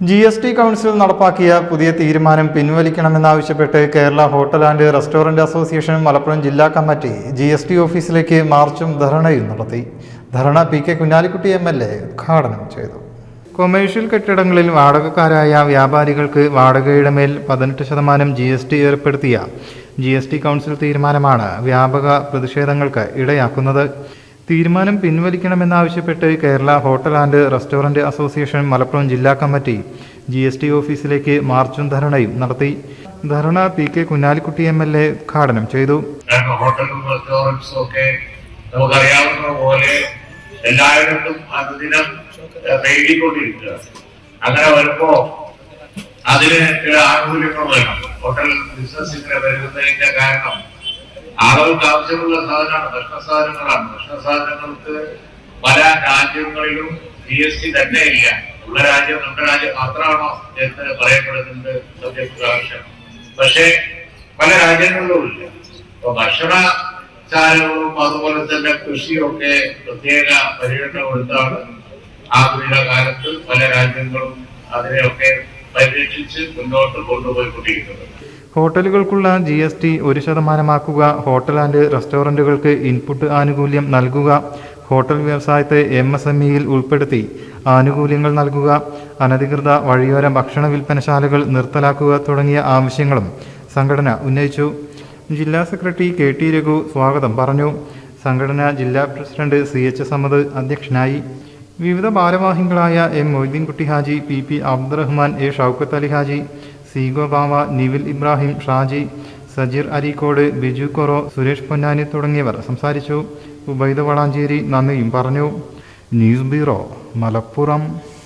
G S T council നടപ്പാക്കിയ പുതിയ തീരുമാനം പിൻവലിക്കണമെന്നാവശ്യപ്പെട്ട് Kerala hotel and restaurant association Malappuram ജില്ലാ കമ്മിറ്റി ജി എസ് ടി ഓഫീസിലേക്ക് മാർച്ചും ധർണയും നടത്തി. Dharna P K Kunhalikutty M L A ഉദ്ഘാടനം ചെയ്തു. കൊമേഴ്ഷ്യൽ കെട്ടിടങ്ങളിൽ വാടകക്കാരായ വ്യാപാരികൾക്ക് വാടകയുടെ മേൽ പതിനെട്ട് ശതമാനം ജി എസ് ടി ഏർപ്പെടുത്തിയ ജി എസ് ടി കൗൺസിൽ തീരുമാനമാണ് വ്യാപക പ്രതിഷേധങ്ങൾക്ക് ഇടയാക്കുന്നത്. തീരുമാനം പിൻവലിക്കണമെന്നാവശ്യപ്പെട്ട് Kerala hotel and restaurant association Malappuram ജില്ലാ കമ്മിറ്റി ജി എസ് ടി ഓഫീസിലേക്ക് മാർച്ചും ധരണയും നടത്തി. Dharna P K Kunhalikutty M L A ഉദ്ഘാടനം ചെയ്തു. ഹോട്ടലും റെസ്റ്റോറന്റ്സും ഒക്കെ നമുക്കറിയാവുന്ന പോലെ എല്ലായിടത്തും അനുദിനം പെയ്തിക്കൊണ്ടിരിക്കുക അങ്ങനെ വരുമ്പോ അതിന് ചില ആനുകൂല്യങ്ങൾ വേണം. ഹോട്ടൽ ബിസിനസ്സിന് വരുന്നതിന്റെ കാരണം ആളുകൾക്ക് ആവശ്യമുള്ള സാധനമാണ്. ഭക്ഷണ സാധനങ്ങളാണ് ഭക്ഷണ സാധനങ്ങൾക്ക് പല രാജ്യങ്ങളിലും ജി എസ് ടി തന്നെ ഇല്ല. ഉള്ള രാജ്യം നമ്മുടെ രാജ്യം മാത്രമാണോ എന്ന് പറയപ്പെടുന്നുണ്ട് സബ്ജക്ട് ആവശ്യം. പക്ഷേ പല രാജ്യങ്ങളിലും ഇല്ല. അപ്പൊ ഭക്ഷണശാലകളും അതുപോലെ തന്നെ കൃഷിയൊക്കെ പ്രത്യേക പരിഗണന കൊടുത്താണ് ആധുനിക കാലത്ത് പല രാജ്യങ്ങളും അതിനെയൊക്കെ മുന്നോട്ട് കൊണ്ടുപോയിക്കൊണ്ടിരിക്കുന്നത് ഹോട്ടലുകൾക്കുള്ള ജി എസ് ടി ഒരു ശതമാനമാക്കുക ഹോട്ടൽ ആൻഡ് റെസ്റ്റോറന്റുകൾക്ക് ഇൻപുട്ട് ആനുകൂല്യം നൽകുക ഹോട്ടൽ വ്യവസായത്തെ എം എസ് എം ഇയിൽ ഉൾപ്പെടുത്തി ആനുകൂല്യങ്ങൾ നൽകുക അനധികൃത വഴിയോര ഭക്ഷണ വിൽപ്പനശാലകൾ നിർത്തലാക്കുക തുടങ്ങിയ ആവശ്യങ്ങളും സംഘടന ഉന്നയിച്ചു. ജില്ലാ സെക്രട്ടറി കെ ടി രഘു സ്വാഗതം പറഞ്ഞു. സംഘടന ജില്ലാ പ്രസിഡന്റ് സി എച്ച് സമദ് അധ്യക്ഷനായി. വിവിധ ഭാരവാഹികളായ M Moideenkutty Haji P P Abdurahman A Shoukath Ali Haji Seego Bava Nivil Ibrahim Shaji Sajeer Areekode Biju Koro Suresh Ponnani തുടങ്ങിയവർ സംസാരിച്ചു. ഉബൈദ വളാഞ്ചേരി നന്ദിയും പറഞ്ഞു. News bureau Malappuram.